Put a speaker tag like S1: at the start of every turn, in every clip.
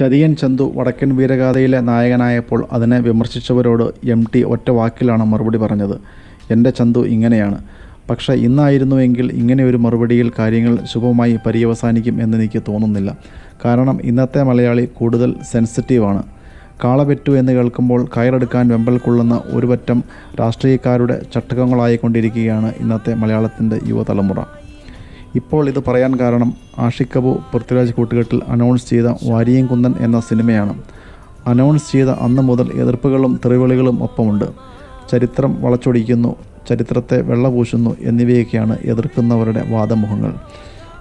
S1: ചതിയൻ ചന്തു വടക്കൻ വീരഗാഥയിലെ നായകനായപ്പോൾ അതിനെ വിമർശിച്ചവരോട് M T ഒറ്റ വാക്കിലാണ് മറുപടി പറഞ്ഞത്. എന്റെ ചന്തു ഇങ്ങനെയാണ്. പക്ഷേ ഇന്നായിരുന്നുവെങ്കിൽ ഇങ്ങനെ ഒരു മറുപടിയിൽ കാര്യങ്ങൾ ശുഭമായി പര്യവസാനിക്കും എന്നെനിക്ക് തോന്നുന്നില്ല. കാരണം ഇന്നത്തെ മലയാളി കൂടുതൽ സെൻസിറ്റീവാണ് കാളപെറ്റു എന്ന് കേൾക്കുമ്പോൾ കയറെടുക്കാൻ വെമ്പൽ കൊള്ളുന്ന ഒരു പറ്റം രാഷ്ട്രീയക്കാരുടെ ചട്ടകങ്ങളായിക്കൊണ്ടിരിക്കുകയാണ് ഇന്നത്തെ മലയാളത്തിന്റെ യുവതലമുറ. ഇപ്പോൾ ഇത് പറയാൻ കാരണം ആഷിക്കബു പൃഥ്വിരാജ് കൂട്ടുകെട്ടിൽ അനൗൺസ് ചെയ്ത വാരിയംകുന്നൻ എന്ന സിനിമയാണ്. അനൗൺസ് ചെയ്ത അന്ന് മുതൽ എതിർപ്പുകളും തെറിവിളികളും ഒപ്പമുണ്ട്. ചരിത്രം വളച്ചൊടിക്കുന്നു ചരിത്രത്തെ വെള്ളപൂശുന്നു എന്നിവയൊക്കെയാണ് എതിർക്കുന്നവരുടെ വാദമുഖങ്ങൾ.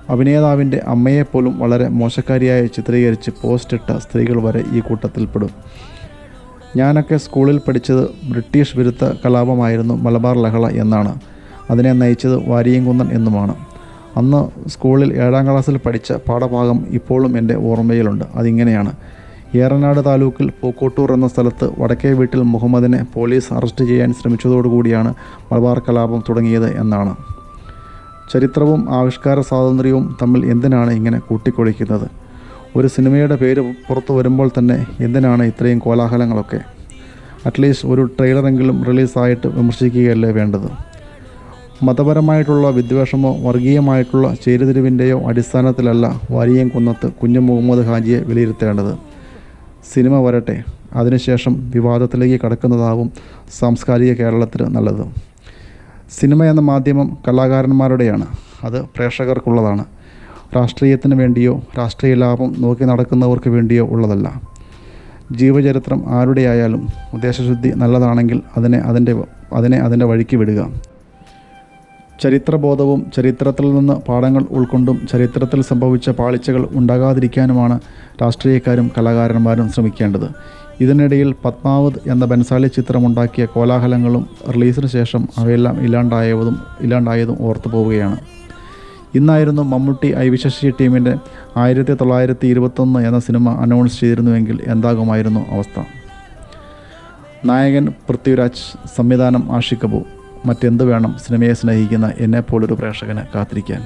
S1: അഭിനേതാവിന്റെ അമ്മയെപ്പോലും വളരെ മോശക്കാരിയായി ചിത്രീകരിച്ച് പോസ്റ്റിട്ട സ്ത്രീകൾ വരെ ഈ കൂട്ടത്തിൽപ്പെടും. ഞാനൊക്കെ സ്കൂളിൽ പഠിച്ചത് ബ്രിട്ടീഷ് വിരുദ്ധ കലാപമായിരുന്നു മലബാർ ലഹള എന്നാണ്. അതിനെ നയിച്ചത് വാരിയംകുന്നൻ എന്നുമാണ്. അന്ന് സ്കൂളിൽ ഏഴാം ക്ലാസ്സിൽ പഠിച്ച പാഠഭാഗം ഇപ്പോഴും എന്റെ ഓർമ്മയിലുണ്ട്. അതിങ്ങനെയാണ്. ഏറനാട് താലൂക്കിൽ പൂക്കോട്ടൂർ എന്ന സ്ഥലത്ത് വടക്കേ വീട്ടിൽ മുഹമ്മദിനെ പോലീസ് അറസ്റ്റ് ചെയ്യാൻ ശ്രമിച്ചതോടുകൂടിയാണ് മലബാർ കലാപം തുടങ്ങിയത് എന്നാണ്. ചരിത്രവും ആവിഷ്കാര സ്വാതന്ത്ര്യവും തമ്മിൽ എന്തിനാണ് ഇങ്ങനെ കൂട്ടിക്കൊഴിക്കുന്നത് ഒരു സിനിമയുടെ പേര് പുറത്തു വരുമ്പോൾ തന്നെ എന്തിനാണ് ഇത്രയും കോലാഹലങ്ങളൊക്കെ? അറ്റ്ലീസ്റ്റ് ഒരു ട്രെയിലറെങ്കിലും റിലീസായിട്ട് വിമർശിക്കുകയല്ലേ വേണ്ടത്? മതപരമായിട്ടുള്ള വിദ്വേഷമോ വർഗീയമായിട്ടുള്ള ചേരുതിരിവിന്റെയോ അടിസ്ഥാനത്തിലല്ല വാരിയം കുന്നത്ത് കുഞ്ഞു മുഹമ്മദ് ഹാജിയെ വിലയിരുത്തേണ്ടത്. സിനിമ വരട്ടെ അതിനുശേഷം വിവാദത്തിലേക്ക് കടക്കുന്നതാവും സാംസ്കാരിക കേരളത്തിന് നല്ലത്. സിനിമ എന്ന മാധ്യമം കലാകാരന്മാരുടെയാണ് അത് പ്രേക്ഷകർക്കുള്ളതാണ്. രാഷ്ട്രീയത്തിന് വേണ്ടിയോ രാഷ്ട്രീയ ലാഭം നോക്കി നടക്കുന്നവർക്ക് വേണ്ടിയോ ഉള്ളതല്ല. ജീവചരിത്രം ആരുടെയായാലും ഉദ്ദേശശുദ്ധി നല്ലതാണെങ്കിൽ അതിനെ അതിന്റെ അതിനെ അതിന്റെ വഴിക്ക് വിടുക. ചരിത്രബോധവും ചരിത്രത്തിൽ നിന്ന് പാഠങ്ങൾ ഉൾക്കൊണ്ടും ചരിത്രത്തിൽ സംഭവിച്ച പാളിച്ചകൾ ഉണ്ടാകാതിരിക്കാനുമാണ് രാഷ്ട്രീയക്കാരും കലാകാരന്മാരും ശ്രമിക്കേണ്ടത്. ഇതിനിടയിൽ പത്മാവത് എന്ന ബൻസാലി ചിത്രമുണ്ടാക്കിയ കോലാഹലങ്ങളും റിലീസിന് ശേഷം അവയെല്ലാം ഇല്ലാണ്ടായതും ഇല്ലാണ്ടായതും ഓർത്തു പോവുകയാണ്. ഇന്നായിരുന്നു മമ്മൂട്ടി ഐ വിശശി ടീമിന്റെ ആയിരത്തി തൊള്ളായിരത്തി ഇരുപത്തൊന്ന് എന്ന സിനിമ അനൗൺസ് ചെയ്തിരുന്നുവെങ്കിൽ എന്താകുമായിരുന്നു അവസ്ഥ. നായകൻ പൃഥ്വിരാജ് സംവിധാനം ആഷിക്കബു. മറ്റെന്ത് വേണം സിനിമയെ സ്നേഹിക്കുന്ന എന്നെപ്പോലൊരു പ്രേക്ഷകന് കാത്തിരിക്കാൻ.